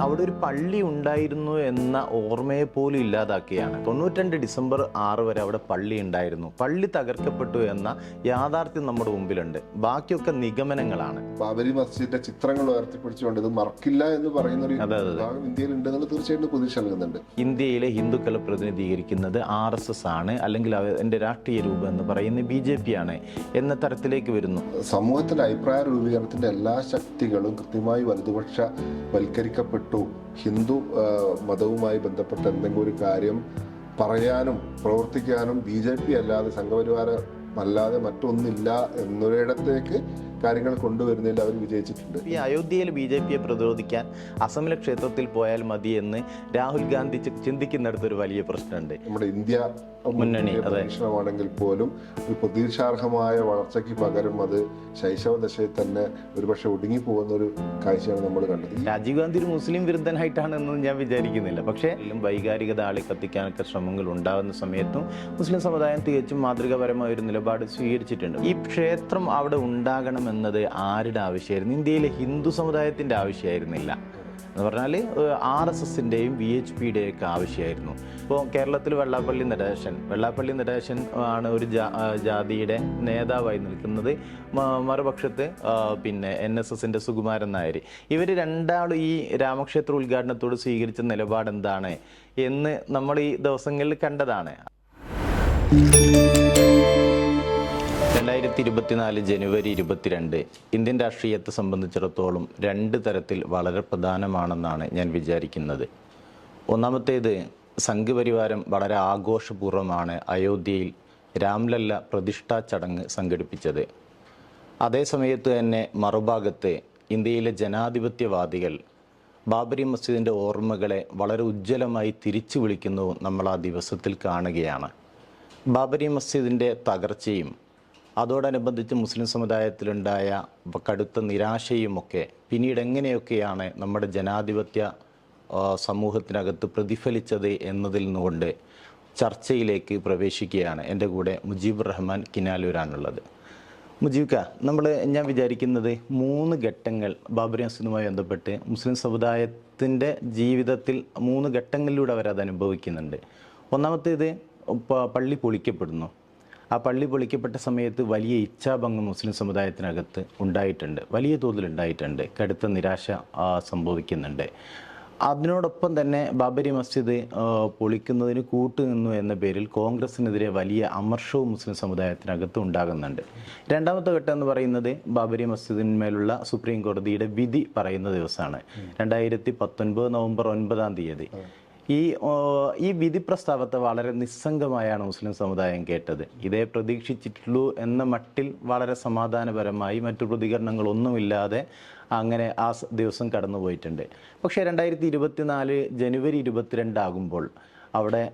അവിടെ ഒരു പള്ളി ഉണ്ടായിരുന്നു എന്ന ഓർമ്മയെ പോലും ഇല്ലാതാക്കിയാണ്. തൊണ്ണൂറ്റിരണ്ട് ഡിസംബർ ആറ് വരെ അവിടെ പള്ളി ഉണ്ടായിരുന്നു. പള്ളി തകർക്കപ്പെട്ടു എന്ന യാഥാർത്ഥ്യം നമ്മുടെ മുമ്പിലുണ്ട്. ബാക്കിയൊക്കെ നിഗമനങ്ങളാണ്. ബാബരി മസ്ജിദിന്റെ ചിത്രങ്ങൾ ഉയർത്തിപ്പിടിച്ചുകൊണ്ട് ഇത് മറക്കില്ല എന്ന് പറയുന്ന ഒരു. വിഭാഗം ഇന്ത്യയിൽ ഉണ്ടെന്ന് തീർച്ചയായിട്ടും പ്രതീക്ഷ നൽകുന്നുണ്ട് ഇന്ത്യയിലെ ഹിന്ദുക്കളെ പ്രതിനിധീകരിക്കുന്നത് ആർ എസ് എസ് ആണ് അല്ലെങ്കിൽ അവന്റെ രാഷ്ട്രീയ രൂപം എന്ന് പറയുന്നത് ബി ജെ പി ആണ് എന്ന തരത്തിലേക്ക് വരുന്നു. സമൂഹത്തിന്റെ അഭിപ്രായ രൂപീകരണത്തിന്റെ എല്ലാ ശക്തികളും കൃത്യമായി വലതുപക്ഷ വൽക്കരിക്കപ്പെട്ടു. ഹിന്ദു മതവുമായി ബന്ധപ്പെട്ട എന്തെങ്കിലും ഒരു കാര്യം പറയാനും പ്രവർത്തിക്കാനും ബി ജെ പി അല്ലാതെ സംഘപരിവാരം അല്ലാതെ മറ്റൊന്നില്ല എന്നൊരിടത്തേക്ക് കാര്യങ്ങൾ കൊണ്ടുവരുന്നതിൽ അവർ വിജയിച്ചിട്ടുണ്ട്. ഈ അയോധ്യയിൽ ബി ജെ പിയെ പ്രതിരോധിക്കാൻ അസമിലെ ക്ഷേത്രത്തിൽ പോയാൽ മതി എന്ന് രാഹുൽ ഗാന്ധി ചിന്തിക്കുന്നിടത്തൊരു ചിന്തിക്കുന്നിടത്ത് ഒരു വലിയ പ്രശ്നമുണ്ട്. നമ്മുടെ ഇന്ത്യ മുന്നണി. പരീക്ഷണമാണെങ്കിൽ പോലും ഒരു പ്രതീക്ഷാർഹമായ വളർച്ചയ്ക്ക് പകരം അത് ശൈശവ ദശയിൽ തന്നെ ഒരുപക്ഷെ ഒടുങ്ങി പോകുന്ന ഒരു കാഴ്ചയാണ് നമ്മൾ കണ്ടത്. രാജീവ് ഗാന്ധി ഒരു മുസ്ലിം വിരുദ്ധനായിട്ടാണെന്നൊന്നും ഞാൻ വിചാരിക്കുന്നില്ല. പക്ഷേ വൈകാരികത ആളെ കത്തിക്കാനൊക്കെ ശ്രമങ്ങൾ ഉണ്ടാകുന്ന സമയത്തും മുസ്ലിം സമുദായം തികച്ചും മാതൃകാപരമായ ഒരു നിലപാട് സ്വീകരിച്ചിട്ടുണ്ട്. ഈ ക്ഷേത്രം അവിടെ ഉണ്ടാകണം എന്നത് ആരുടെ ആവശ്യമായിരുന്നു? ഇന്ത്യയിലെ ഹിന്ദു സമുദായത്തിന്റെ ആവശ്യമായിരുന്നില്ല. എന്ന് പറഞ്ഞാൽ ആർ എസ് എസിന്റെയും വി എച്ച് പിയുടെയും ഒക്കെ ആവശ്യമായിരുന്നു. ഇപ്പോൾ കേരളത്തിൽ വെള്ളാപ്പള്ളി നടേശൻ വെള്ളാപ്പള്ളി നടേശൻ ആണ് ഒരു ജാതിയുടെ നേതാവായി നിൽക്കുന്നത് മറുപക്ഷത്ത് പിന്നെ എൻ എസ് എസിന്റെ സുകുമാരൻ നായർ. ഇവർ രണ്ടാളും ഈ രാമക്ഷേത്ര ഉദ്ഘാടനത്തോട് സ്വീകരിച്ച നിലപാട് എന്താണ് എന്ന് നമ്മൾ ഈ ദിവസങ്ങളിൽ കണ്ടതാണ്. രണ്ടായിരത്തി ഇരുപത്തിനാല് ജനുവരി ഇരുപത്തിരണ്ട് ഇന്ത്യൻ രാഷ്ട്രീയത്തെ സംബന്ധിച്ചിടത്തോളം രണ്ട് തരത്തിൽ വളരെ പ്രധാനമാണെന്നാണ് ഞാൻ വിചാരിക്കുന്നത്. ഒന്നാമത്തേത് സംഘപരിവാരം വളരെ ആഘോഷപൂർവമാണ് അയോധ്യയിൽ രാംലല്ല പ്രതിഷ്ഠാ ചടങ്ങ് സംഘടിപ്പിച്ചത്. അതേ സമയത്ത് തന്നെ മറുഭാഗത്ത് ഇന്ത്യയിലെ ജനാധിപത്യവാദികൾ ബാബരി മസ്ജിദിന്റെ ഓർമ്മകളെ വളരെ ഉജ്ജ്വലമായി തിരിച്ചു വിളിക്കുന്നു നമ്മൾ ആ ദിവസത്തിൽ കാണുകയാണ്. ബാബരി മസ്ജിദിന്റെ തകർച്ചയും അതോടനുബന്ധിച്ച് മുസ്ലിം സമുദായത്തിലുണ്ടായ കടുത്ത നിരാശയുമൊക്കെ പിന്നീട് എങ്ങനെയൊക്കെയാണ് നമ്മുടെ ജനാധിപത്യ സമൂഹത്തിനകത്ത് പ്രതിഫലിച്ചത് എന്നതിൽ നിന്നുകൊണ്ട് ചർച്ചയിലേക്ക് പ്രവേശിക്കുകയാണ് എന്റെ കൂടെ മുജീബ് റഹ്മാൻ കിനാലൂരാണുള്ളത്. മുജീബ്ക്ക നമ്മൾ ഞാൻ വിചാരിക്കുന്നത് മൂന്ന് ഘട്ടങ്ങൾ ബാബരി മസ്ജിദുമായി ബന്ധപ്പെട്ട് മുസ്ലിം സമുദായത്തിന്റെ ജീവിതത്തിൽ മൂന്ന് ഘട്ടങ്ങളിലൂടെ അവരത് അനുഭവിക്കുന്നുണ്ട് ഒന്നാമത്തേത് പള്ളി പൊളിക്കപ്പെടുന്നു. ആ പള്ളി പൊളിക്കപ്പെട്ട സമയത്ത് വലിയ ഇച്ഛാഭംഗം മുസ്ലിം സമുദായത്തിനകത്ത് ഉണ്ടായിട്ടുണ്ട്. വലിയ തോതിൽ ഉണ്ടായിട്ടുണ്ട്. കടുത്ത നിരാശ സംഭവിക്കുന്നുണ്ട്. അതിനോടൊപ്പം തന്നെ ബാബരി മസ്ജിദ് പൊളിക്കുന്നതിന് കൂട്ടുനിന്നു എന്ന പേരിൽ കോൺഗ്രസിനെതിരെ വലിയ അമർഷവും മുസ്ലിം സമുദായത്തിനകത്ത് ഉണ്ടാകുന്നുണ്ട്. രണ്ടാമത്തെ ഘട്ടം എന്ന് പറയുന്നത് ബാബരി മസ്ജിദിന്മേലുള്ള സുപ്രീം കോടതിയുടെ വിധി പറയുന്ന ദിവസമാണ്. രണ്ടായിരത്തി പത്തൊൻപത് നവംബർ ഒൻപതാം തീയതി. ഈ ഈ വിധി പ്രസ്താവത്തെ വളരെ നിസ്സംഗമായാണ് മുസ്ലിം സമുദായം കേട്ടത്. ഇതേ പ്രതീക്ഷിച്ചിട്ടുള്ളൂ എന്ന മട്ടിൽ വളരെ സമാധാനപരമായി മറ്റു പ്രതികരണങ്ങളൊന്നുമില്ലാതെ അങ്ങനെ ആ ദിവസം കടന്നുപോയിട്ടുണ്ട്. പക്ഷേ രണ്ടായിരത്തി ഇരുപത്തിനാല് ജനുവരി ഇരുപത്തിരണ്ടാകുമ്പോൾ അവിടെ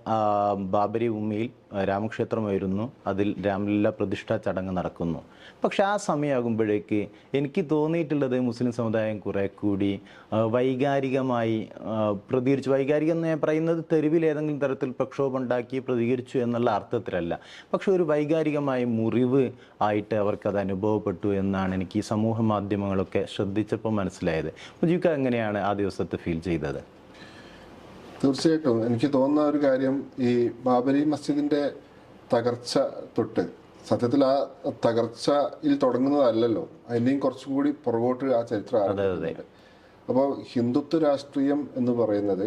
ബാബരി ഭൂമിയിൽ രാമക്ഷേത്രം രാമക്ഷേത്രമായിരുന്നു അതിൽ രാമലീല പ്രതിഷ്ഠാ ചടങ്ങ് നടക്കുന്നു. പക്ഷെ ആ സമയമാകുമ്പോഴേക്ക് എനിക്ക് തോന്നിയിട്ടുള്ളത് മുസ്ലിം സമുദായം കുറെ കൂടി വൈകാരികമായി പ്രതികരിച്ചു. വൈകാരികം എന്ന് ഞാൻ പറയുന്നത് തെരുവിൽ ഏതെങ്കിലും തരത്തിൽ പ്രക്ഷോഭം ഉണ്ടാക്കി പ്രതികരിച്ചു എന്നുള്ള അർത്ഥത്തിലല്ല. പക്ഷെ ഒരു വൈകാരികമായ മുറിവ് ആയിട്ട് അവർക്കത് അനുഭവപ്പെട്ടു എന്നാണ് എനിക്ക് ഈ സമൂഹ മാധ്യമങ്ങളൊക്കെ ശ്രദ്ധിച്ചപ്പോൾ മനസ്സിലായത്. മുജീബ് എങ്ങനെയാണ് ആ ദിവസത്തെ ഫീൽ ചെയ്തത്? തീർച്ചയായിട്ടും. എനിക്ക് തോന്നുന്ന ഒരു കാര്യം ഈ ബാബരി മസ്ജിദിന്റെ തകർച്ച തൊട്ട് സത്യത്തിൽ ആ തകർച്ചയിൽ തുടങ്ങുന്നതല്ലല്ലോ. അതിന്റെയും കുറച്ചും കൂടി പുറകോട്ട് ആ ചരിത്രം ആരംഭിക്കുന്നുണ്ട്. അപ്പോൾ ഹിന്ദുത്വ രാഷ്ട്രീയം എന്ന് പറയുന്നത്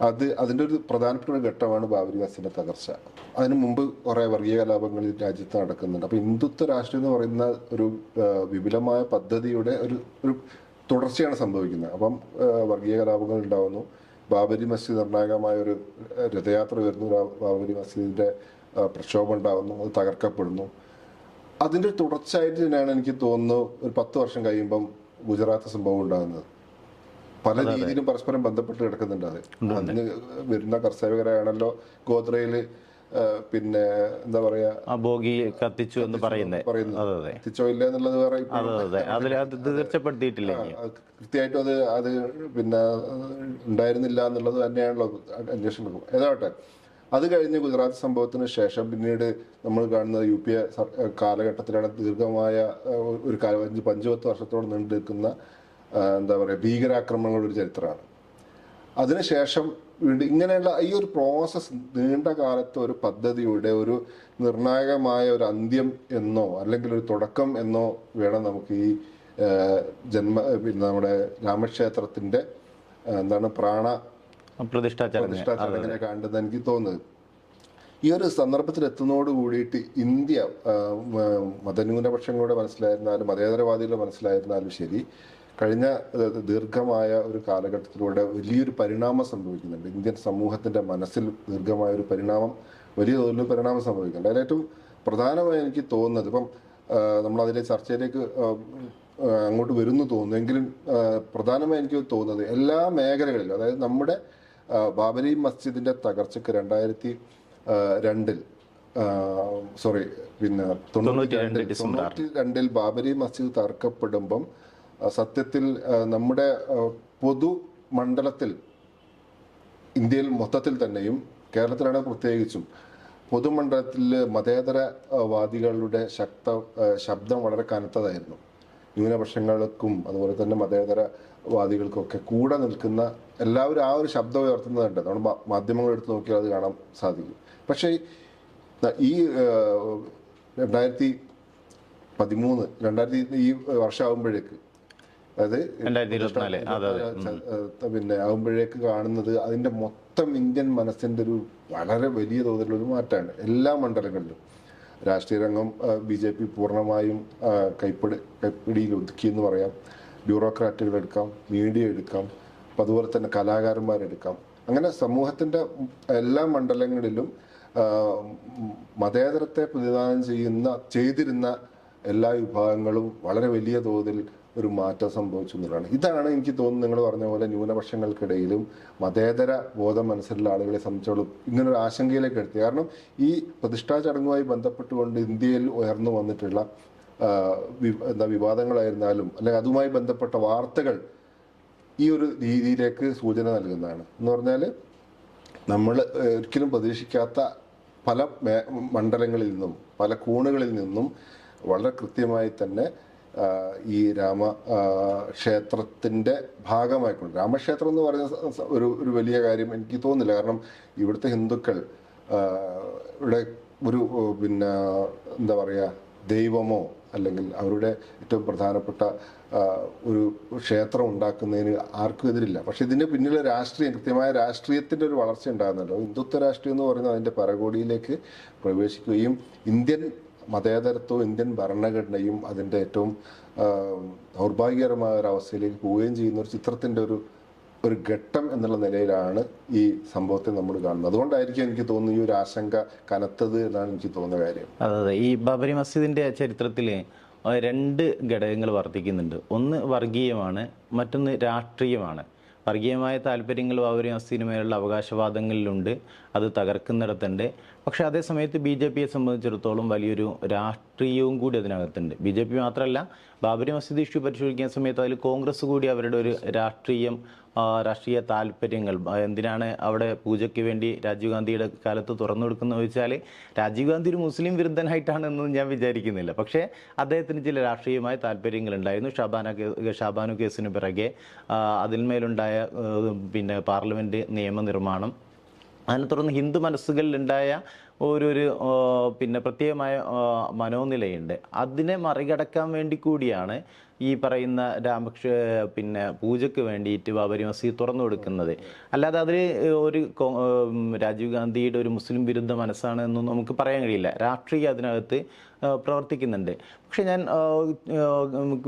അത് അതിന്റെ ഒരു പ്രധാനപ്പെട്ട ഒരു ഘട്ടമാണ് ബാബരി മസ്ജിദിന്റെ തകർച്ച. അതിനു മുമ്പ് കുറെ വർഗീയ കലാപങ്ങൾ രാജ്യത്ത് നടക്കുന്നുണ്ട്. അപ്പോൾ ഹിന്ദുത്വ രാഷ്ട്രീയം എന്ന് പറയുന്ന ഒരു വിപുലമായ പദ്ധതിയുടെ ഒരു ഒരു തുടർച്ചയാണ് സംഭവിക്കുന്നത്. അപ്പം വർഗീയ കലാപങ്ങൾ ഉണ്ടാവുന്നു. ബാബരി മസ്ജിദ് നിർണായകമായ ഒരു രഥയാത്ര വരുന്നു. ബാബരി മസ്ജിദിന്റെ പ്രക്ഷോഭം ഉണ്ടാകുന്നു അത് തകർക്കപ്പെടുന്നു. അതിന്റെ തുടർച്ചയായിട്ട് തന്നെയാണ് എനിക്ക് തോന്നുന്നു ഒരു പത്ത് വർഷം കഴിയുമ്പം ഗുജറാത്ത് സംഭവം ഉണ്ടാകുന്നത്. പല രീതിയിലും പരസ്പരം ബന്ധപ്പെട്ട് കിടക്കുന്നുണ്ട് അത്. അന്ന് വരുന്ന കർഷകരാണല്ലോ ഗോത്രയിൽ പിന്നെ എന്താ പറയാ? ബോഗി കത്തിച്ചു എന്ന് പറയുന്നത്. കത്തിച്ചോ ഇല്ല എന്നുള്ളത് വേറെ തീർച്ചപ്പെടുത്തിയിട്ടില്ല കൃത്യമായിട്ടും അത് അത് പിന്നെ ഉണ്ടായിരുന്നില്ല എന്നുള്ളത് തന്നെയാണല്ലോ അന്വേഷണം ഏതാവട്ടെ അത് കഴിഞ്ഞ് ഗുജറാത്ത് സംഭവത്തിന് ശേഷം പിന്നീട് നമ്മൾ കാണുന്ന യു പി എ കാലഘട്ടത്തിലാണ് ദീർഘമായ ഒരു കാല അഞ്ച് പഞ്ചുപത്ത് വർഷത്തോളം നീണ്ടു നിൽക്കുന്ന എന്താ പറയുക ഭീകരാക്രമണങ്ങളുടെ ഒരു ചരിത്രമാണ്. അതിനുശേഷം ഇങ്ങനെയുള്ള ഈ ഒരു പ്രോസസ് നീണ്ട കാലത്തെ ഒരു പദ്ധതിയുടെ ഒരു നിർണായകമായ ഒരു അന്ത്യം എന്നോ അല്ലെങ്കിൽ ഒരു തുടക്കം എന്നോ വേണം നമുക്ക് ഈ ജന്മ പിന്നെ നമ്മുടെ രാമക്ഷേത്രത്തിന്റെ എന്താണ് പ്രാണ പ്രതിഷ്ഠാ ചടങ്ങ്. പ്രതിഷ്ഠാ ചടങ്ങിനെ കണ്ടെന്ന് എനിക്ക് തോന്നുന്നത്. ഈ ഒരു സന്ദർഭത്തിൽ എത്തുന്നതോട് കൂടിയിട്ട് ഇന്ത്യ മതന്യൂനപക്ഷങ്ങളുടെ മനസ്സിലായിരുന്നാലും മതേതരവാദികളുടെ മനസ്സിലായിരുന്നാലും ശരി കഴിഞ്ഞ ദീർഘമായ ഒരു കാലഘട്ടത്തിലൂടെ വലിയൊരു പരിണാമം സംഭവിക്കുന്നുണ്ട്. ഇന്ത്യൻ സമൂഹത്തിന്റെ മനസ്സിൽ ദീർഘമായ ഒരു പരിണാമം വലിയ തോതിൽ പരിണാമം സംഭവിക്കുന്നുണ്ട്. അതിലേറ്റവും പ്രധാനമായി എനിക്ക് തോന്നുന്നത് ഇപ്പം നമ്മളതിലെ ചർച്ചയിലേക്ക് അങ്ങോട്ട് വരുന്നു തോന്നുന്നു. എങ്കിലും പ്രധാനമായി എനിക്ക് തോന്നുന്നത് എല്ലാ മേഖലകളിലും അതായത് നമ്മുടെ ബാബരി മസ്ജിദിന്റെ തകർച്ചയ്ക്ക് രണ്ടായിരത്തി രണ്ടിൽ. സോറി പിന്നെ തൊണ്ണൂറ്റി രണ്ടിൽ ബാബരി മസ്ജിദ് തകർക്കപ്പെടുമ്പം സത്യത്തിൽ നമ്മുടെ പൊതു മണ്ഡലത്തിൽ ഇന്ത്യയിൽ മൊത്തത്തിൽ തന്നെയും കേരളത്തിലാണ് പ്രത്യേകിച്ചും പൊതുമണ്ഡലത്തിൽ മതേതര ആ, വാദികളുടെ ശക്ത ശബ്ദം വളരെ കനത്തതായിരുന്നു. ന്യൂനപക്ഷങ്ങൾക്കും അതുപോലെ തന്നെ മതേതര വാദികൾക്കൊക്കെ കൂടെ നിൽക്കുന്ന എല്ലാവരും ആ ഒരു ശബ്ദം ഉയർത്തുന്നതുണ്ട്. നമ്മൾ മാധ്യമങ്ങൾ എടുത്ത് നോക്കിയാൽ അത് കാണാൻ സാധിക്കും. പക്ഷേ ഈ രണ്ടായിരത്തി പതിമൂന്ന് രണ്ടായിരത്തി ഈ വർഷമാകുമ്പോഴേക്ക് അതായത് പിന്നെ ആകുമ്പോഴേക്ക് കാണുന്നത് അതിന്റെ മൊത്തം ഇന്ത്യൻ മനസ്സിന്റെ ഒരു വളരെ വലിയ തോതിലുള്ള ഒരു മാറ്റമാണ്. എല്ലാ മണ്ഡലങ്ങളിലും. രാഷ്ട്രീയ രംഗം ബി ജെ പി പൂർണമായും കൈപ്പിടി കൈപ്പിടിയിൽ ഒതുക്കി എന്ന് പറയാം. ബ്യൂറോക്രാറ്റുകൾ എടുക്കാം മീഡിയ എടുക്കാം അതുപോലെ തന്നെ കലാകാരന്മാരെടുക്കാം. അങ്ങനെ സമൂഹത്തിന്റെ എല്ലാ മണ്ഡലങ്ങളിലും മതേതരത്തെ പ്രതിദാനം ചെയ്യുന്ന ചെയ്തിരുന്ന എല്ലാ വിഭാഗങ്ങളും വളരെ വലിയ തോതിൽ ഒരു മാറ്റം സംഭവിച്ചു എന്നുള്ളതാണ്. ഇതാണ് എനിക്ക് തോന്നുന്നു നിങ്ങൾ പറഞ്ഞ പോലെ ന്യൂനപക്ഷങ്ങൾക്കിടയിലും മതേതര ബോധം മനസ്സിലുള്ള ആളുകളെ സംബന്ധിച്ചോളം ഇങ്ങനൊരു ആശങ്കയിലേക്ക് എടുത്തി കാരണം ഈ പ്രതിഷ്ഠാ ചടങ്ങുമായി ബന്ധപ്പെട്ടുകൊണ്ട് ഇന്ത്യയിൽ ഉയർന്നു വന്നിട്ടുള്ള എന്താ വിവാദങ്ങളായിരുന്നാലും അല്ലെങ്കിൽ അതുമായി ബന്ധപ്പെട്ട വാർത്തകൾ ഈ ഒരു രീതിയിലേക്ക് സൂചന നൽകുന്നതാണ്. എന്ന് പറഞ്ഞാൽ നമ്മൾ ഒരിക്കലും പ്രതീക്ഷിക്കാത്ത പല മണ്ഡലങ്ങളിൽ നിന്നും പല കോണുകളിൽ നിന്നും വളരെ കൃത്യമായി തന്നെ ഈ രാമ ക്ഷേത്രത്തിന്റെ ഭാഗമായിക്കൊണ്ട് രാമക്ഷേത്രം എന്ന് പറയുന്ന ഒരു ഒരു വലിയ കാര്യം എനിക്ക് തോന്നുന്നില്ല. കാരണം ഇവിടുത്തെ ഹിന്ദുക്കൾ ഇവിടെ ഒരു പിന്നെ എന്താ പറയുക ദൈവമോ അല്ലെങ്കിൽ അവരുടെ ഏറ്റവും പ്രധാനപ്പെട്ട ഒരു ക്ഷേത്രം ഉണ്ടാക്കുന്നതിന് ആർക്കും എതിരില്ല. പക്ഷെ ഇതിന് പിന്നിലെ രാഷ്ട്രീയം കൃത്യമായ രാഷ്ട്രീയത്തിന്റെ ഒരു വളർച്ച ഉണ്ടാകുന്നല്ലോ ഹിന്ദുത്വ രാഷ്ട്രീയം എന്ന് പറയുന്നത് അതിന്റെ പരകോടിയിലേക്ക് പ്രവേശിക്കുകയും ഇന്ത്യൻ മതേതരത്വവും ഇന്ത്യൻ ഭരണഘടനയും അതിന്റെ ഏറ്റവും ദൗർഭാഗ്യകരമായ ഒരു അവസ്ഥയിലേക്ക് പോവുകയും ചെയ്യുന്ന ഒരു ചിത്രത്തിന്റെ ഒരു ഒരു ഘട്ടം എന്നുള്ള നിലയിലാണ് ഈ സംഭവത്തെ നമ്മൾ കാണുന്നത്. അതുകൊണ്ടായിരിക്കും എനിക്ക് തോന്നുന്നു ഈ ഒരു ആശങ്ക കനത്തത് എന്നാണ് എനിക്ക് തോന്നുന്ന കാര്യം. അതെ അതെ. ഈ ബാബരി മസ്ജിദിന്റെ ചരിത്രത്തിൽ രണ്ട് ഘടകങ്ങൾ വർദ്ധിക്കുന്നുണ്ട് ഒന്ന് വർഗീയമാണ് മറ്റൊന്ന് രാഷ്ട്രീയമാണ്. വർഗീയമായ താല്പര്യങ്ങൾ ബാബരി മസ്ജിദിന് മേലുള്ള അവകാശവാദങ്ങളിലുണ്ട്. അത് തകർക്കുന്നിടത്തുണ്ട്. പക്ഷേ അതേ സമയത്ത് ബി ജെ പിയെ സംബന്ധിച്ചിടത്തോളം വലിയൊരു രാഷ്ട്രീയവും കൂടി അതിനകത്തുണ്ട്. ബി ജെ പി മാത്രമല്ല ബാബരി മസ്ജിദ് ഇഷ്യൂ പരിശോധിക്കുന്ന സമയത്ത് അതിൽ കോൺഗ്രസ് കൂടി അവരുടെ ഒരു രാഷ്ട്രീയം രാഷ്ട്രീയ താല്പര്യങ്ങൾ എന്തിനാണ് അവിടെ പൂജയ്ക്ക് വേണ്ടി രാജീവ് ഗാന്ധിയുടെ കാലത്ത് തുറന്നു കൊടുക്കുന്നത് ചോദിച്ചാൽ രാജീവ് ഗാന്ധി ഒരു മുസ്ലിം വിരുദ്ധനായിട്ടാണെന്ന് ഞാൻ വിചാരിക്കുന്നില്ല. പക്ഷേ അദ്ദേഹത്തിന് ചില രാഷ്ട്രീയമായ താല്പര്യങ്ങൾ ഉണ്ടായിരുന്നു. ഷാബാന ഷാബാനു കേസിന് പിറകെ അതിന്മേലുണ്ടായ പിന്നെ പാർലമെന്റ് നിയമനിർമ്മാണം അതിനെ തുടർന്ന് ഹിന്ദു മനസ്സുകളിലുണ്ടായ ഒരു ഒരു പിന്നെ പ്രത്യേകമായ മനോനിലയുണ്ട്. അതിനെ മറികടക്കാൻ വേണ്ടി കൂടിയാണ് ഈ പറയുന്ന രാമക്ഷ പിന്നെ പൂജയ്ക്ക് വേണ്ടിയിട്ട് ബാബരി മസ്ജിദ് തുറന്നു കൊടുക്കുന്നത്. അല്ലാതെ അതിൽ ഒരു രാജീവ് ഗാന്ധിയുടെ ഒരു മുസ്ലിം വിരുദ്ധ മനസ്സാണ് എന്നൊന്നും നമുക്ക് പറയാൻ കഴിയില്ല. രാഷ്ട്രീയ അതിനകത്ത് പ്രവർത്തിക്കുന്നുണ്ട്. പക്ഷേ ഞാൻ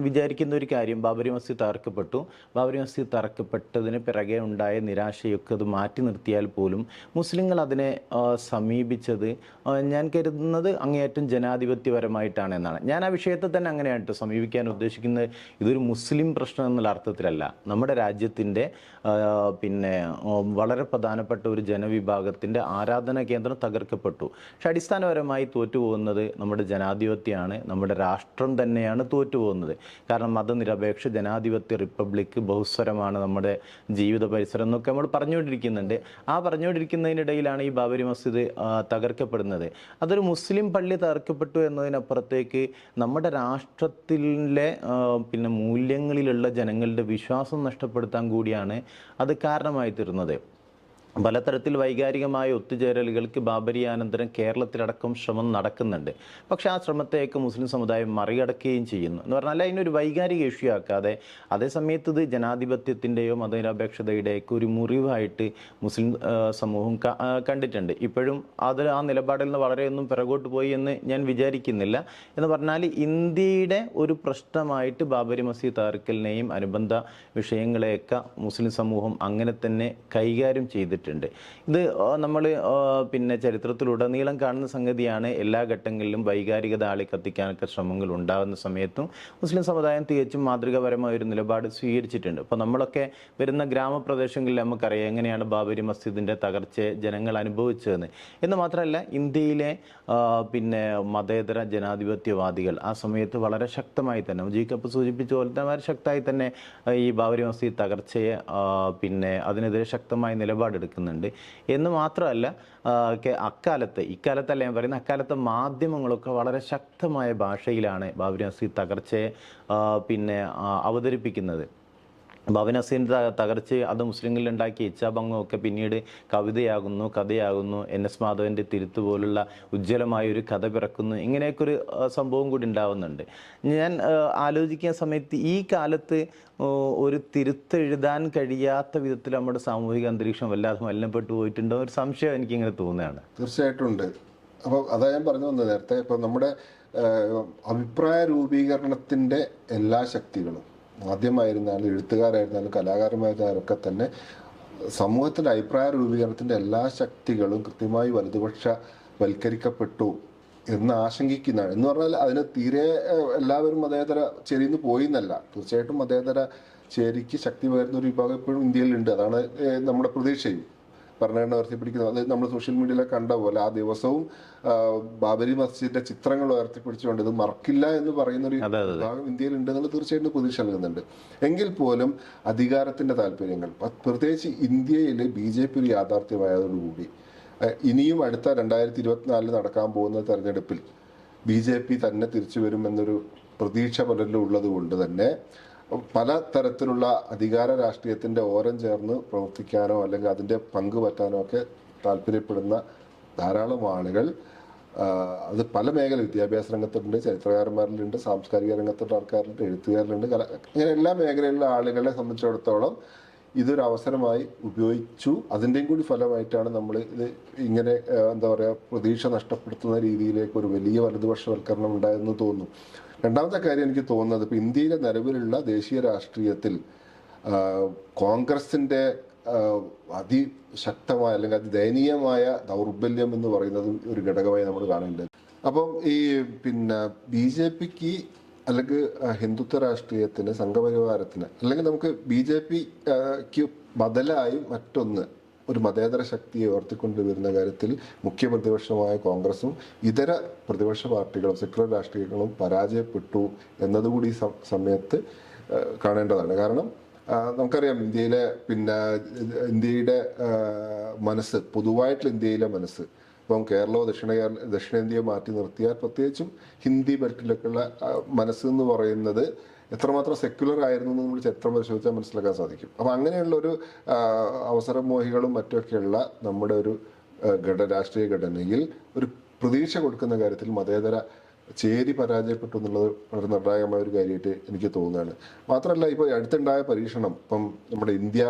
വിചാരിക്കുന്ന ഒരു കാര്യം ബാബരി മസ്ജിദ് തകർക്കപ്പെട്ടു. ബാബരി മസ്ജിദ് തകർക്കപ്പെട്ടതിന് പിറകെ ഉണ്ടായ നിരാശയൊക്കെ അത് മാറ്റി നിർത്തിയാൽ പോലും മുസ്ലിങ്ങൾ അതിനെ സമീപിച്ചത് ഞാൻ കരുതുന്നത് അങ്ങേയറ്റം ജനാധിപത്യപരമായിട്ടാണ് എന്നാണ് ഞാൻ ആ വിഷയത്തെ തന്നെ അങ്ങനെയാണ് കേട്ടോ സമീപിക്കാൻ ഉദ്ദേശിക്കുന്നത്. ഇതൊരു മുസ്ലിം പ്രശ്നം എന്നുള്ള അർത്ഥത്തിലല്ല. നമ്മുടെ രാജ്യത്തിന്റെ പിന്നെ വളരെ പ്രധാനപ്പെട്ട ഒരു ജനവിഭാഗത്തിന്റെ ആരാധന കേന്ദ്രം തകർക്കപ്പെട്ടു. പക്ഷെ അടിസ്ഥാനപരമായി തോറ്റുപോകുന്നത് നമ്മുടെ ജനാധിപത്യമാണ് നമ്മുടെ രാഷ്ട്രം തന്നെയാണ് തോറ്റുപോകുന്നത്. കാരണം മതനിരപേക്ഷ ജനാധിപത്യ റിപ്പബ്ലിക് ബഹുസ്വരമാണ് നമ്മുടെ ജീവിത പരിസരം എന്നൊക്കെ നമ്മൾ പറഞ്ഞുകൊണ്ടിരിക്കുന്നുണ്ട്. ആ പറഞ്ഞുകൊണ്ടിരിക്കുന്നതിനിടയിലാണ് ഈ ബാബരി മസ്ജിദ് തകർക്കപ്പെടുന്നത്. അതൊരു മുസ്ലിം പള്ളി തകർക്കപ്പെട്ടു എന്നതിനപ്പുറത്തേക്ക് നമ്മുടെ രാഷ്ട്രത്തിലെ പിന്നെ മൂല്യങ്ങളിലുള്ള ജനങ്ങളുടെ വിശ്വാസം നഷ്ടപ്പെടുത്താൻ കൂടിയാണ് അത് കാരണമായി തീർന്നത് പലതരത്തിൽ വൈകാരികമായ ഒത്തുചേരലുകൾക്ക് ബാബരിയാനന്തരം കേരളത്തിലടക്കം ശ്രമം നടക്കുന്നുണ്ട്. പക്ഷേ ആ ശ്രമത്തെയൊക്കെ മുസ്ലിം സമുദായം മറികടക്കുകയും ചെയ്യുന്നു. എന്ന് പറഞ്ഞാൽ അതിനൊരു വൈകാരിക ഇഷ്യൂ ആക്കാതെ അതേസമയത്ത് ഇത് ജനാധിപത്യത്തിന്റെയോ മതനിരപേക്ഷതയുടെയൊക്കെ ഒരു മുറിവായിട്ട് മുസ്ലിം സമൂഹം കണ്ടിട്ടുണ്ട്. ഇപ്പോഴും അത് ആ നിലപാടിൽ നിന്ന് വളരെയൊന്നും പിറകോട്ട് പോയി എന്ന് ഞാൻ വിചാരിക്കുന്നില്ല. എന്ന് പറഞ്ഞാൽ ഇന്ത്യയുടെ ഒരു പ്രശ്നമായിട്ട് ബാബരി മസീദ് താറിക്കലിനെയും അനുബന്ധ വിഷയങ്ങളെയൊക്കെ മുസ്ലിം സമൂഹം അങ്ങനെ തന്നെ കൈകാര്യം ചെയ്തിട്ടുണ്ട്. ഇത് നമ്മൾ പിന്നെ ചരിത്രത്തിലുടനീളം കാണുന്ന സംഗതിയാണ് എല്ലാ ഘട്ടങ്ങളിലും വൈകാരികത ആളി കത്തിക്കാനൊക്കെ ശ്രമങ്ങൾ ഉണ്ടാകുന്ന സമയത്തും മുസ്ലിം സമുദായം തികച്ചും മാതൃകാപരമായ ഒരു നിലപാട് സ്വീകരിച്ചിട്ടുണ്ട്. അപ്പോൾ നമ്മളൊക്കെ വരുന്ന ഗ്രാമപ്രദേശങ്ങളിൽ നമുക്കറിയാം എങ്ങനെയാണ് ബാബരി മസ്ജിദിന്റെ തകർച്ചയെ ജനങ്ങൾ അനുഭവിച്ചതെന്ന്. എന്ന് മാത്രമല്ല ഇന്ത്യയിലെ പിന്നെ മതേതര ജനാധിപത്യവാദികൾ ആ സമയത്ത് വളരെ ശക്തമായി തന്നെ ജി കപ്പ് സൂചിപ്പിച്ച പോലെ തന്നെ വളരെ ശക്തമായി തന്നെ ഈ ബാബരി മസ്ജിദ് തകർച്ചയെ പിന്നെ അതിനെതിരെ ശക്തമായ നിലപാടെടുക്കുന്നുണ്ട് എന്ന് മാത്രമല്ല അക്കാലത്ത് ഇക്കാലത്തല്ല ഞാൻ പറയുന്നത് അക്കാലത്തെ മാധ്യമങ്ങളൊക്കെ വളരെ ശക്തമായ ഭാഷയിലാണ് ബാബരി മസ്ജിദ് തകർച്ചയെ പിന്നെ അവതരിപ്പിക്കുന്നത്. ത- തകർച്ച അത് മുസ്ലിങ്ങളിൽ ഉണ്ടാക്കിയ ഇച്ഛാഭംഗം ഒക്കെ പിന്നീട് കവിതയാകുന്നു കഥയാകുന്നു. എൻ എസ് മാധവന്റെ തിരുത്ത് പോലുള്ള ഉജ്ജ്വലമായ ഒരു കഥ പിറക്കുന്നു. ഇങ്ങനെയൊക്കെ ഒരു സംഭവം കൂടി ഉണ്ടാവുന്നുണ്ട്. ഞാൻ ആലോചിക്കുന്ന സമയത്ത് ഈ കാലത്ത് ഒരു തിരുത്തെഴുതാൻ കഴിയാത്ത വിധത്തിൽ നമ്മുടെ സാമൂഹിക അന്തരീക്ഷം വല്ലാതെ മലിനപ്പെട്ടു പോയിട്ടുണ്ടോ? ഒരു സംശയം എനിക്കിങ്ങനെ തോന്നുകയാണ്. തീർച്ചയായിട്ടും ഉണ്ട്. അപ്പോൾ അതാ ഞാൻ പറഞ്ഞു വന്നത്. നേരത്തെ ഇപ്പം നമ്മുടെ അഭിപ്രായ രൂപീകരണത്തിന്റെ എല്ലാ ശക്തികളും മാധ്യമമായിരുന്നാലും എഴുത്തുകാരായിരുന്നാലും കലാകാരന്മാരായിരുന്നാലും ഒക്കെ തന്നെ സമൂഹത്തിന്റെ അഭിപ്രായ രൂപീകരണത്തിന്റെ എല്ലാ ശക്തികളും കൃത്യമായി വലതുപക്ഷ വൽക്കരിക്കപ്പെട്ടു എന്ന് ആശങ്കിക്കുന്നതാണ്. എന്ന് പറഞ്ഞാൽ അതിന് തീരെ എല്ലാവരും മതേതര ചെരിന്ന് പോയി എന്നല്ല തീർച്ചയായിട്ടും മതേതര ചേരിക്ക് ശക്തി പകരുന്ന ഒരു വിഭാഗം ഇപ്പോഴും ഇന്ത്യയിലുണ്ട്. അതാണ് നമ്മുടെ പ്രതീക്ഷയും. ഭരണഘടന ഉയർത്തിപ്പിടിക്കുന്നത് അത് നമ്മൾ സോഷ്യൽ മീഡിയയിൽ കണ്ട പോലെ ആ ദിവസവും ബാബരി മസ്ജിദിന്റെ ചിത്രങ്ങൾ ഉയർത്തിപ്പിടിച്ചുകൊണ്ട് ഇത് മറക്കില്ല എന്ന് പറയുന്ന ഒരു. വിഭാഗം ഇന്ത്യയിൽ ഉണ്ടെന്ന് എന്നുള്ള തീർച്ചയായിട്ടും പ്രതീക്ഷ നൽകുന്നുണ്ട് എങ്കിൽ പോലും അധികാരത്തിന്റെ താല്പര്യങ്ങൾ പ്രത്യേകിച്ച് ഇന്ത്യയിൽ ബി ജെ പി ഒരു യാഥാർത്ഥ്യമായതോടുകൂടി ഇനിയും അടുത്ത രണ്ടായിരത്തി ഇരുപത്തിനാലിൽ നടക്കാൻ പോകുന്ന തെരഞ്ഞെടുപ്പിൽ ബി ജെ പി തന്നെ തിരിച്ചു വരുമെന്നൊരു പ്രതീക്ഷ പലരിലും ഉള്ളത് കൊണ്ട് തന്നെ പല തരത്തിലുള്ള അധികാര രാഷ്ട്രീയത്തിന്റെ ഓരം ചേർന്ന് പ്രവർത്തിക്കാനോ അല്ലെങ്കിൽ അതിന്റെ പങ്ക് പറ്റാനോ ഒക്കെ താല്പര്യപ്പെടുന്ന ധാരാളം ആളുകൾ അത് പല മേഖല വിദ്യാഭ്യാസ രംഗത്തുണ്ട് ചരിത്രകാരന്മാരിലുണ്ട് സാംസ്കാരിക രംഗത്തുള്ള ആൾക്കാരിലുണ്ട് എഴുത്തുകാരിലുണ്ട് കല അങ്ങനെ എല്ലാ മേഖലയിലുള്ള ആളുകളെ സംബന്ധിച്ചിടത്തോളം ഇതൊരു അവസരമായി ഉപയോഗിച്ചു. അതിന്റെയും കൂടി ഫലമായിട്ടാണ് നമ്മൾ ഇത് ഇങ്ങനെ എന്താ പറയുക പ്രതീക്ഷ നഷ്ടപ്പെടുത്തുന്ന രീതിയിലേക്ക് ഒരു വലിയ വലതുപക്ഷവൽക്കരണം ഉണ്ടായെന്ന് തോന്നുന്നു രണ്ടാമത്തെ കാര്യം എനിക്ക് തോന്നുന്നത് ഇപ്പം ഇന്ത്യയിലെ നിലവിലുള്ള ദേശീയ രാഷ്ട്രീയത്തിൽ കോൺഗ്രസിന്റെ അതിശക്തമായ അല്ലെങ്കിൽ അതിദയനീയമായ ദൗർബല്യം എന്ന് പറയുന്നത് ഒരു ഘടകമായി നമ്മൾ കാണേണ്ടത്. അപ്പം ഈ പിന്നെ ബി ജെ പിക്ക് അല്ലെങ്കിൽ ഹിന്ദുത്വ രാഷ്ട്രീയത്തിന് സംഘപരിവാരത്തിന് അല്ലെങ്കിൽ നമുക്ക് ബി ജെ പിക്ക് ബദലായി മറ്റൊന്ന് ഒരു മതേതര ശക്തിയെ ഉയർത്തിക്കൊണ്ടുവരുന്ന കാര്യത്തിൽ മുഖ്യ പ്രതിപക്ഷമായ കോൺഗ്രസും ഇതര പ്രതിപക്ഷ പാർട്ടികളും സെക്യുലർ രാഷ്ട്രീയങ്ങളും പരാജയപ്പെട്ടു എന്നതുകൂടി സമയത്ത് കാണേണ്ടതാണ്. കാരണം നമുക്കറിയാം ഇന്ത്യയിലെ പിന്നെ ഇന്ത്യയുടെ മനസ്സ് പൊതുവായിട്ടുള്ള ഇന്ത്യയിലെ മനസ്സ്. ഇപ്പം കേരളവും ദക്ഷിണ കേരള ദക്ഷിണേന്ത്യയെ മാറ്റി നിർത്തിയാൽ പ്രത്യേകിച്ചും ഹിന്ദി ബെൽറ്റിലൊക്കെയുള്ള മനസ്സ് എന്ന് പറയുന്നത് എത്രമാത്രം സെക്യുലർ ആയിരുന്നു എന്ന് നമ്മൾ ചരിത്രം പരിശോധിച്ചാൽ മനസ്സിലാക്കാൻ സാധിക്കും. അപ്പം അങ്ങനെയുള്ള ഒരു അവസരമോഹികളും മറ്റൊക്കെയുള്ള നമ്മുടെ ഒരു ഘട രാഷ്ട്രീയ ഘടനയിൽ ഒരു പ്രതീക്ഷ കൊടുക്കുന്ന കാര്യത്തിൽ മതേതര ചേരി പരാജയപ്പെട്ടു എന്നുള്ളത് വളരെ നിർണായകമായ ഒരു കാര്യമായിട്ട് എനിക്ക് തോന്നുകയാണ്. മാത്രമല്ല ഇപ്പോൾ അടുത്തുണ്ടായ പരീക്ഷണം ഇപ്പം നമ്മുടെ ഇന്ത്യ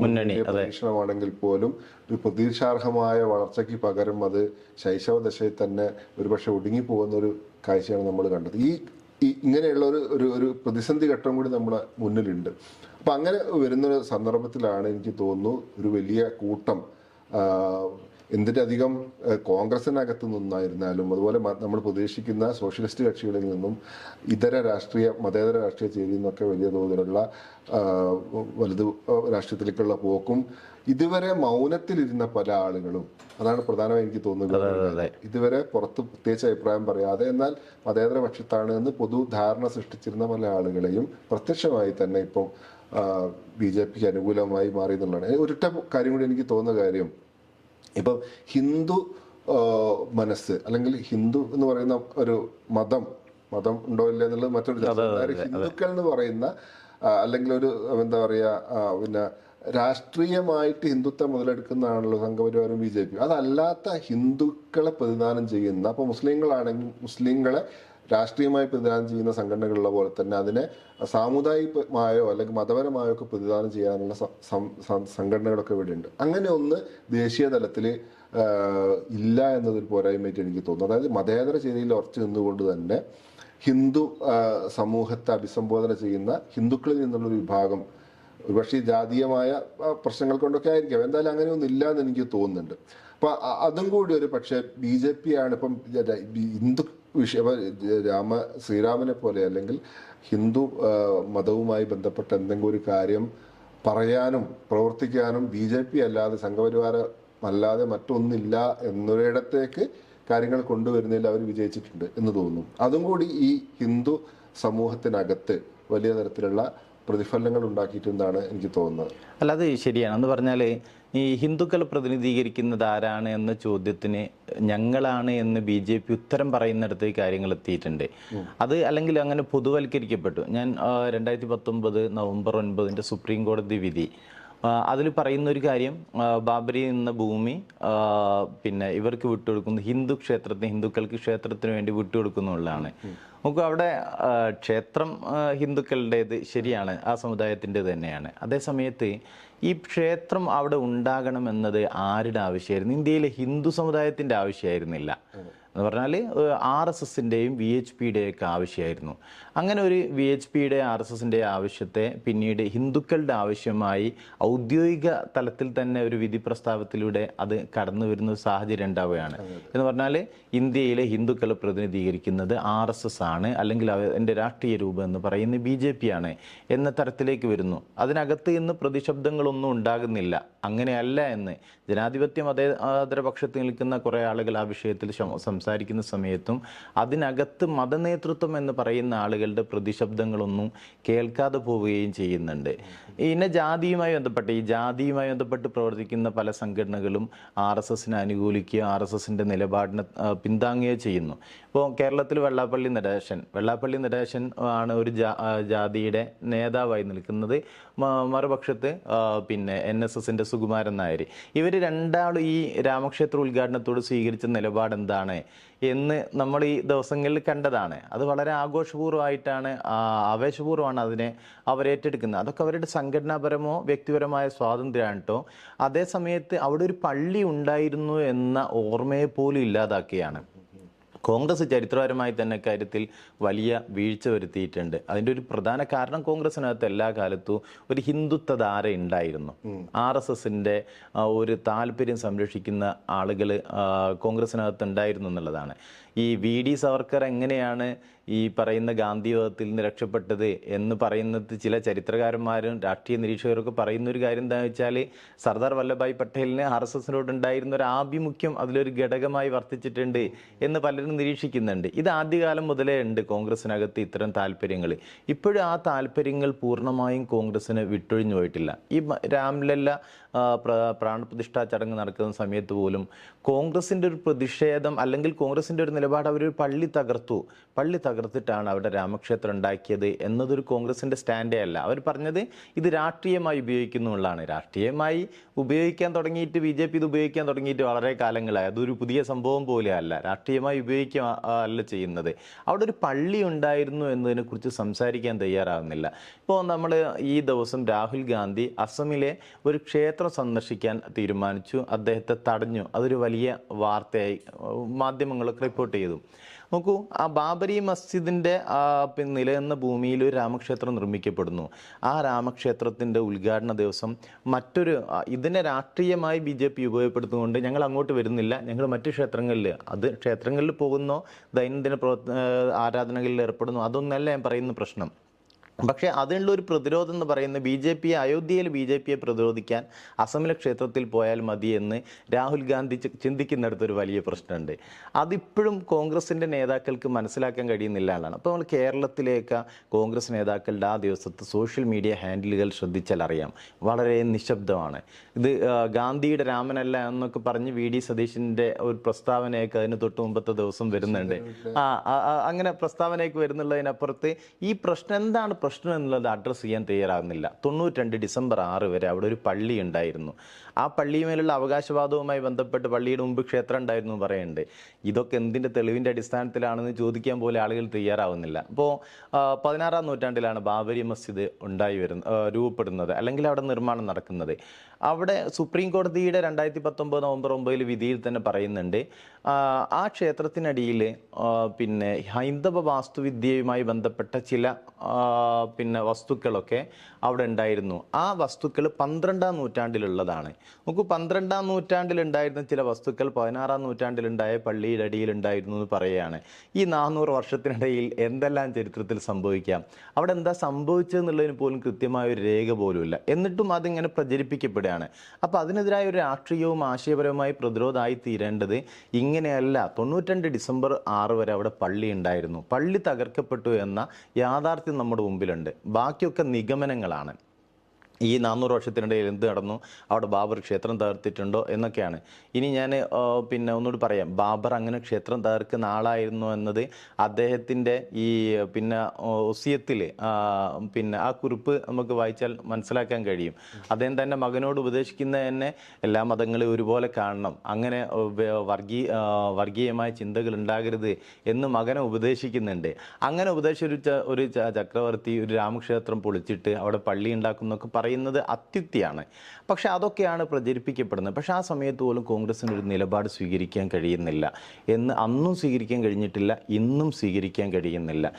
മുന്നണി, പരീക്ഷണമാണെങ്കിൽ പോലും ഒരു പ്രതീക്ഷാർഹമായ വളർച്ചയ്ക്ക് പകരം അത് ശൈശവ ദശയിൽ തന്നെ ഒരുപക്ഷെ ഒടുങ്ങിപ്പോകുന്ന ഒരു കാഴ്ചയാണ് നമ്മൾ കണ്ടത്. ഈ ഇങ്ങനെയുള്ള ഒരു ഒരു ഒരു പ്രതിസന്ധി ഘട്ടം കൂടി നമ്മുടെ മുന്നിലുണ്ട്. അപ്പം അങ്ങനെ വരുന്ന ഒരു സന്ദർഭത്തിലാണ് എനിക്ക് തോന്നുന്നു ഒരു വലിയ കൂട്ടം എന്തിനധികം അധികം കോൺഗ്രസിനകത്ത് നിന്നായിരുന്നാലും അതുപോലെ നമ്മൾ പ്രതീക്ഷിക്കുന്ന സോഷ്യലിസ്റ്റ് കക്ഷികളിൽ നിന്നും ഇതര രാഷ്ട്രീയ മതേതര രാഷ്ട്രീയ ചേരിയിൽ നിന്നൊക്കെ വലിയ തോതിലുള്ള വലുത് രാഷ്ട്രീയത്തിലേക്കുള്ള പോക്കും. ഇതുവരെ മൗനത്തിലിരുന്ന പല ആളുകളും അതാണ് പ്രധാനമായി എനിക്ക് തോന്നുന്നത്. ഇതുവരെ പുറത്ത് പ്രത്യേകിച്ച് അഭിപ്രായം പറയാതെ എന്നാൽ മതേതര പക്ഷത്താണ് എന്ന് പൊതു ധാരണ സൃഷ്ടിച്ചിരുന്ന പല ആളുകളെയും പ്രത്യക്ഷമായി തന്നെ ഇപ്പം ബി ജെ പിക്ക് അനുകൂലമായി മാറി എന്നുള്ളതാണ് ഒരൊറ്റ കാര്യം കൂടി എനിക്ക് തോന്നുന്ന കാര്യം ഇപ്പം ഹിന്ദു മനസ്സ് അല്ലെങ്കിൽ ഹിന്ദു എന്ന് പറയുന്ന ഒരു മതം മതം ഉണ്ടോ ഇല്ല എന്നുള്ളത് മറ്റൊരു ഹിന്ദുക്കൾ എന്ന് പറയുന്ന അല്ലെങ്കിൽ ഒരു എന്താ പറയുക പിന്നെ രാഷ്ട്രീയമായിട്ട് ഹിന്ദുത്വം മുതലെടുക്കുന്നതാണല്ലോ സംഘപരിവാരം ബി ജെ പി അതല്ലാത്ത ഹിന്ദുക്കളെ പ്രതിദാനം ചെയ്യുന്ന അപ്പോൾ മുസ്ലിങ്ങളാണെങ്കിൽ മുസ്ലിങ്ങളെ രാഷ്ട്രീയമായി പ്രതിദാനം ചെയ്യുന്ന സംഘടനകളുള്ള പോലെ തന്നെ അതിനെ സാമുദായികമായോ അല്ലെങ്കിൽ മതപരമായോ ഒക്കെ പ്രതിദാനം ചെയ്യാനുള്ള സംഘടനകളൊക്കെ ഇവിടെ ഉണ്ട് അങ്ങനെ ഒന്ന് ദേശീയ തലത്തിൽ ഇല്ല എന്നതൊരു പോരായ്മയായിട്ട് എനിക്ക് തോന്നുന്നു. അതായത് മതേതര ചേരിയിൽ ഉറച്ചു നിന്നുകൊണ്ട് തന്നെ ഹിന്ദു സമൂഹത്തെ അഭിസംബോധന ചെയ്യുന്ന ഹിന്ദുക്കളിൽ നിന്നുള്ള വിഭാഗം ഒരുപക്ഷെ ജാതീയമായ പ്രശ്നങ്ങൾ കൊണ്ടൊക്കെ ആയിരിക്കാം. എന്തായാലും അങ്ങനെയൊന്നും ഇല്ല എന്ന് എനിക്ക് തോന്നുന്നുണ്ട്. അപ്പൊ അതും കൂടി ഒരു പക്ഷേ ബി ജെ പി ആണ് ഇപ്പം ഹിന്ദു വിഷയ രാമ ശ്രീരാമനെ പോലെ അല്ലെങ്കിൽ ഹിന്ദു മതവുമായി ബന്ധപ്പെട്ട എന്തെങ്കിലും ഒരു കാര്യം പറയാനും പ്രവർത്തിക്കാനും ബി ജെ പി അല്ലാതെ സംഘപരിവാരം അല്ലാതെ മറ്റൊന്നില്ല എന്നൊരിടത്തേക്ക് കാര്യങ്ങൾ കൊണ്ടുവരുന്നതിൽ അവർ വിജയിച്ചിട്ടുണ്ട് എന്ന് തോന്നുന്നു. അതും കൂടി ഈ ഹിന്ദു സമൂഹത്തിനകത്ത് വലിയ തരത്തിലുള്ള പ്രതിഫലനങ്ങൾ ഉണ്ടാക്കിയിട്ടുണ്ടെന്നാണ് എനിക്ക് തോന്നുന്നത്? അല്ല അത് ശരിയാണ്. എന്ന് പറഞ്ഞാൽ ഈ ഹിന്ദുക്കൾ പ്രതിനിധീകരിക്കുന്നത് ആരാണ് എന്ന ചോദ്യത്തിന് ഞങ്ങളാണ് എന്ന് ബി ജെ പി ഉത്തരം പറയുന്നിടത്ത് കാര്യങ്ങൾ എത്തിയിട്ടുണ്ട്. അത് അല്ലെങ്കിൽ അങ്ങനെ പൊതുവൽക്കരിക്കപ്പെട്ടു. ഞാൻ രണ്ടായിരത്തി പത്തൊമ്പത് നവംബർ ഒൻപതിന്റെ സുപ്രീം കോടതി വിധി. അതിൽ പറയുന്ന ഒരു കാര്യം ബാബരി എന്ന ഭൂമി പിന്നെ ഇവർക്ക് വിട്ടുകൊടുക്കുന്നു ഹിന്ദു ക്ഷേത്രത്തിന് ഹിന്ദുക്കൾക്ക് ക്ഷേത്രത്തിന് വേണ്ടി വിട്ടുകൊടുക്കുന്നുള്ളതാണ്. നമുക്ക് അവിടെ ക്ഷേത്രം ഹിന്ദുക്കളുടേത് ശരിയാണ് ആ സമുദായത്തിന്റെ തന്നെയാണ്. അതേസമയത്ത് ഈ ക്ഷേത്രം അവിടെ ഉണ്ടാകണം എന്നത് ആരുടെ ആവശ്യമായിരുന്നു? ഇന്ത്യയിലെ ഹിന്ദു സമുദായത്തിന്റെ ആവശ്യമായിരുന്നില്ല. എന്ന് പറഞ്ഞാൽ ആർ എസ് എസിന്റെയും വി എച്ച് പിയുടെയൊക്കെ ആവശ്യമായിരുന്നു. അങ്ങനെ ഒരു വി എച്ച് പിയുടെ ആർ എസ് എസിന്റെ ആവശ്യത്തെ പിന്നീട് ഹിന്ദുക്കളുടെ ആവശ്യമായി ഔദ്യോഗിക തലത്തിൽ തന്നെ ഒരു വിധി പ്രസ്താവത്തിലൂടെ അത് കടന്നു വരുന്ന സാഹചര്യം ഉണ്ടാവുകയാണ്. എന്ന് പറഞ്ഞാൽ ഇന്ത്യയിലെ ഹിന്ദുക്കളെ പ്രതിനിധീകരിക്കുന്നത് ആർ എസ് എസ് ആണ് അല്ലെങ്കിൽ അതിന്റെ രാഷ്ട്രീയ രൂപം എന്ന് പറയുന്നത് ബി ജെ പി ആണ് എന്ന തരത്തിലേക്ക് വരുന്നു. അതിനകത്ത് ഇന്ന് പ്രതിശബ്ദങ്ങളൊന്നും ഉണ്ടാകുന്നില്ല. അങ്ങനെയല്ല എന്ന് ജനാധിപത്യ അതേ പക്ഷത്ത് നിൽക്കുന്ന കുറേ ആളുകൾ ആ വിഷയത്തിൽ ശം- സംസാരിക്കുന്ന സമയത്തും അതിനകത്ത് മതനേതൃത്വം എന്ന് പറയുന്ന ആളുകളുടെ പ്രതിശബ്ദങ്ങളൊന്നും കേൾക്കാതെ പോവുകയും ചെയ്യുന്നുണ്ട്. ഇന്ന ജാതിയുമായി ബന്ധപ്പെട്ട് ഈ ജാതിയുമായി ബന്ധപ്പെട്ട് പ്രവർത്തിക്കുന്ന പല സംഘടനകളും ആർ എസ് എസിനെ അനുകൂലിക്കുകയോ ആർ എസ് എസിന്റെ നിലപാടിനെ പിന്താങ്ങുകയോ ചെയ്യുന്നു. ഇപ്പോൾ കേരളത്തിൽ വെള്ളാപ്പള്ളി നടേശൻ വെള്ളാപ്പള്ളി നടേശൻ ആണ് ഒരു ജാതിയുടെ നേതാവായി നിൽക്കുന്നത്. മറുപക്ഷത്ത് പിന്നെ എൻ എസ് എസിന്റെ സുകുമാരൻ നായർ. ഇവർ രണ്ടാളും ഈ രാമക്ഷേത്ര ഉദ്ഘാടനത്തോട് സ്വീകരിച്ച നിലപാട് എന്താണ് എന്ന് നമ്മൾ ഈ ദിവസങ്ങളിൽ കണ്ടതാണ്. അത് വളരെ ആഘോഷപൂർവമായിട്ടാണ് ആവേശപൂർവമാണ് അതിനെ അവർ ഏറ്റെടുക്കുന്നത്. അതൊക്കെ അവരുടെ സംഘടനാപരമോ വ്യക്തിപരമായ സ്വാതന്ത്ര്യമാണ് കേട്ടോ. അതേ സമയത്ത് അവിടെ ഒരു പള്ളി ഉണ്ടായിരുന്നു എന്ന ഓർമ്മയെ പോലും ഇല്ലാതാക്കിയാണ് കോൺഗ്രസ് ചരിത്രപരമായി തന്നെ കാര്യത്തിൽ വലിയ വീഴ്ച വരുത്തിയിട്ടുണ്ട്. അതിന്റെ ഒരു പ്രധാന കാരണം കോൺഗ്രസിനകത്ത് എല്ലാ കാലത്തും ഒരു ഹിന്ദുത്വ ധാര ഉണ്ടായിരുന്നു ആർ എസ് എസിന്റെ ഒരു താല്പര്യം സംരക്ഷിക്കുന്ന ആളുകൾ കോൺഗ്രസിനകത്ത് ഉണ്ടായിരുന്നു എന്നുള്ളതാണ്. ഈ വി ഡി സവർക്കർ എങ്ങനെയാണ് ഈ പറയുന്ന ഗാന്ധിവാദത്തിൽ നിന്ന് രക്ഷപ്പെട്ടത് എന്ന് പറയുന്നത് ചില ചരിത്രകാരന്മാരും രാഷ്ട്രീയ നിരീക്ഷകരൊക്കെ പറയുന്ന ഒരു കാര്യം എന്താണെന്ന് വെച്ചാൽ സർദാർ വല്ലഭായ് പട്ടേലിന് ആർ എസ് എസിനോട് ഉണ്ടായിരുന്ന ഒരു ആഭിമുഖ്യം അതിലൊരു ഘടകമായി വർത്തിച്ചിട്ടുണ്ട് എന്ന് പലരും നിരീക്ഷിക്കുന്നുണ്ട്. ഇത് ആദ്യകാലം മുതലേ ഉണ്ട് കോൺഗ്രസിനകത്ത് ഇത്തരം താല്പര്യങ്ങൾ ഇപ്പോഴും ആ താല്പര്യങ്ങൾ പൂർണമായും കോൺഗ്രസിന് വിട്ടൊഴിഞ്ഞു പോയിട്ടില്ല. ഈ രാംലല്ല പ്രാണപ്രതിഷ്ഠാ ചടങ്ങ് നടക്കുന്ന സമയത്ത് പോലും കോൺഗ്രസിന്റെ ഒരു പ്രതിഷേധം അല്ലെങ്കിൽ കോൺഗ്രസിന്റെ ഒരു നിലപാട് അവരൊരു പള്ളി തകർത്തു. പള്ളി തകർത്തിട്ടാണ് അവിടെ രാമക്ഷേത്രം ഉണ്ടാക്കിയത് എന്നതൊരു കോൺഗ്രസിന്റെ സ്റ്റാൻഡേ അല്ല. അവർ പറഞ്ഞത് ഇത് രാഷ്ട്രീയമായി ഉപയോഗിക്കുന്നു എന്നുള്ളതാണ്. രാഷ്ട്രീയമായി ഉപയോഗിക്കാൻ തുടങ്ങിയിട്ട് ബി ജെ പി ഇത് ഉപയോഗിക്കാൻ തുടങ്ങിയിട്ട് വളരെ കാലങ്ങളായി. അതൊരു പുതിയ സംഭവം പോലെ അല്ല രാഷ്ട്രീയമായി ഉപയോഗിക്കുക അല്ല ചെയ്യുന്നത്. അവിടെ ഒരു പള്ളി ഉണ്ടായിരുന്നു എന്നതിനെക്കുറിച്ച് സംസാരിക്കാൻ തയ്യാറാകുന്നില്ല ഇപ്പോൾ നമ്മൾ ഈ ദിവസം രാഹുൽ ഗാന്ധി അസമിലെ ഒരു ക്ഷേത്രം സന്ദർശിക്കാൻ തീരുമാനിച്ചു. അദ്ദേഹത്തെ തടഞ്ഞു. അതൊരു വലിയ വാർത്തയായി മാധ്യമങ്ങളൊക്കെ റിപ്പോർട്ട് ചെയ്തു. നോക്കൂ ആ ബാബരി മസ്ജിദിന്റെ നിലനിന്ന ഭൂമിയിൽ ഒരു രാമക്ഷേത്രം നിർമ്മിക്കപ്പെടുന്നു. ആ രാമക്ഷേത്രത്തിന്റെ ഉദ്ഘാടന ദിവസം മറ്റൊരു ഇതിനെ രാഷ്ട്രീയമായി ബി ജെ പി ഉപയോഗപ്പെടുത്തുകൊണ്ട് ഞങ്ങൾ അങ്ങോട്ട് വരുന്നില്ല. ഞങ്ങൾ മറ്റു ക്ഷേത്രങ്ങളിൽ അത് ക്ഷേത്രങ്ങളിൽ പോകുന്നോ ദൈനംദിന പ്രവർത്ത ആരാധനകളിൽ ഏർപ്പെടുന്നു അതൊന്നല്ല ഞാൻ പറയുന്ന പ്രശ്നം. പക്ഷേ അതിനുള്ള ഒരു പ്രതിരോധം എന്ന് പറയുന്നത് ബി ജെ പിയെ അയോധ്യയിൽ ബി ജെ പിയെ പ്രതിരോധിക്കാൻ അസമിലെ ക്ഷേത്രത്തിൽ പോയാൽ മതി എന്ന് രാഹുൽ ഗാന്ധി ചിന്തിക്കുന്നിടത്തൊരു വലിയ പ്രശ്നമുണ്ട്. അതിപ്പോഴും കോൺഗ്രസിന്റെ നേതാക്കൾക്ക് മനസ്സിലാക്കാൻ കഴിയുന്നില്ല എന്നാണ് അപ്പോൾ നമ്മൾ കേരളത്തിലേക്ക് കോൺഗ്രസ് നേതാക്കളുടെ ആ ദിവസത്തെ സോഷ്യൽ മീഡിയ ഹാൻഡിലുകൾ ശ്രദ്ധിച്ചാൽ അറിയാം. വളരെ നിശബ്ദമാണ്. ഇത് ഗാന്ധിയുടെ രാമനല്ല എന്നൊക്കെ പറഞ്ഞ് വി ഡി സതീശിന്റെ ഒരു പ്രസ്താവനയൊക്കെ അതിന് തൊട്ട് മുമ്പത്തെ ദിവസം വരുന്നുണ്ട്. ആ, അങ്ങനെ പ്രസ്താവനയൊക്കെ വരുന്നുള്ളതിനപ്പുറത്ത് ഈ പ്രശ്നം എന്താണ് പ്രശ്നം? എന്നുള്ളത് അഡ്രസ്സ് ചെയ്യാൻ തയ്യാറാകുന്നില്ല. തൊണ്ണൂറ്റി രണ്ട് ഡിസംബർ ആറ് വരെ അവിടെ ഒരു പള്ളി ഉണ്ടായിരുന്നു. ആ പള്ളിയുമേലുള്ള അവകാശവാദവുമായി ബന്ധപ്പെട്ട് പള്ളിയുടെ മുമ്പ് ക്ഷേത്രം ഉണ്ടായിരുന്നു പറയുന്നുണ്ട്. ഇതൊക്കെ എന്തിന്റെ തെളിവിന്റെ അടിസ്ഥാനത്തിലാണെന്ന് ചോദിക്കാൻ പോലെ ആളുകൾ തയ്യാറാവുന്നില്ല. അപ്പോൾ പതിനാറാം നൂറ്റാണ്ടിലാണ് ബാബരി മസ്ജിദ് ഉണ്ടായി വരുന്ന രൂപപ്പെടുന്നത് അല്ലെങ്കിൽ അവിടെ നിർമ്മാണം നടക്കുന്നത്. അവിടെ സുപ്രീം കോടതിയുടെ രണ്ടായിരത്തി പത്തൊമ്പത് നവംബർ ഒമ്പതിൽ വിധിയിൽ തന്നെ പറയുന്നുണ്ട് ആ ക്ഷേത്രത്തിനടിയിൽ പിന്നെ ഹൈന്ദവ വാസ്തുവിദ്യയുമായി ബന്ധപ്പെട്ട ചില പിന്നെ വസ്തുക്കളൊക്കെ അവിടെ ഉണ്ടായിരുന്നു. ആ വസ്തുക്കൾ പന്ത്രണ്ടാം നൂറ്റാണ്ടിലുള്ളതാണ്. നമുക്ക് പന്ത്രണ്ടാം നൂറ്റാണ്ടിൽ ഉണ്ടായിരുന്ന ചില വസ്തുക്കൾ പതിനാറാം നൂറ്റാണ്ടിലുണ്ടായ പള്ളിയുടെ അടിയിൽ ഉണ്ടായിരുന്നു എന്ന് പറയുകയാണ്. ഈ നാനൂറ് വർഷത്തിനിടയിൽ എന്തെല്ലാം ചരിത്രത്തിൽ സംഭവിക്കാം? അവിടെ എന്താ സംഭവിച്ചതെന്നുള്ളതിന് പോലും കൃത്യമായ ഒരു രേഖ പോലുമില്ല. എന്നിട്ടും അതിങ്ങനെ പ്രചരിപ്പിക്കപ്പെടുകയാണ്. അപ്പോൾ അതിനെതിരായ ഒരു രാഷ്ട്രീയവും ആശയപരവുമായി പ്രതിരോധമായി തീരേണ്ടത് ഇങ്ങനെയല്ല. തൊണ്ണൂറ്റിരണ്ട് ഡിസംബർ ആറ് വരെ അവിടെ പള്ളി ഉണ്ടായിരുന്നു. പള്ളി തകർക്കപ്പെട്ടു എന്ന യാഥാർത്ഥ്യം നമ്മുടെ മുമ്പിലുണ്ട്. ബാക്കിയൊക്കെ നിഗമനങ്ങളാണ്. ഈ നാനൂറ് വർഷത്തിനിടയിൽ എന്ത് നടന്നു? അവിടെ ബാബർ ക്ഷേത്രം തകർത്തിട്ടുണ്ടോ? എന്നൊക്കെയാണ്. ഇനി ഞാൻ പിന്നെ ഒന്നുകൂടി പറയാം. ബാബർ അങ്ങനെ ക്ഷേത്രം തകർക്കുന്ന ആളായിരുന്നു എന്നത് അദ്ദേഹത്തിന്റെ ഈ പിന്നെ ഒസിയത്തിൽ പിന്നെ ആ കുറിപ്പ് നമുക്ക് വായിച്ചാൽ മനസ്സിലാക്കാൻ കഴിയും. അദ്ദേഹം തന്നെ മകനോട് ഉപദേശിക്കുന്ന തന്നെ എല്ലാ മതങ്ങളെയും ഒരുപോലെ കാണണം. അങ്ങനെ വർഗീയ വർഗീയമായ ചിന്തകൾ ഉണ്ടാകരുത് എന്ന് മകനെ ഉപദേശിക്കുന്നുണ്ട്. അങ്ങനെ ഉപദേശിച്ച ഒരു ചക്രവർത്തി ഒരു രാമക്ഷേത്രം പൊളിച്ചിട്ട് അവിടെ പള്ളി ഉണ്ടാക്കുന്നൊക്കെ പറയുന്നത് അത്യുക്തിയാണ്. പക്ഷെ അതൊക്കെയാണ് പ്രചരിപ്പിക്കപ്പെടുന്നത്. പക്ഷെ ആ സമയത്ത് പോലും കോൺഗ്രസിന് ഒരു നിലപാട് സ്വീകരിക്കാൻ കഴിയുന്നില്ല. എന്ന് അന്നും സ്വീകരിക്കാൻ കഴിഞ്ഞിട്ടില്ല ഇന്നും സ്വീകരിക്കാൻ കഴിയുന്നില്ല.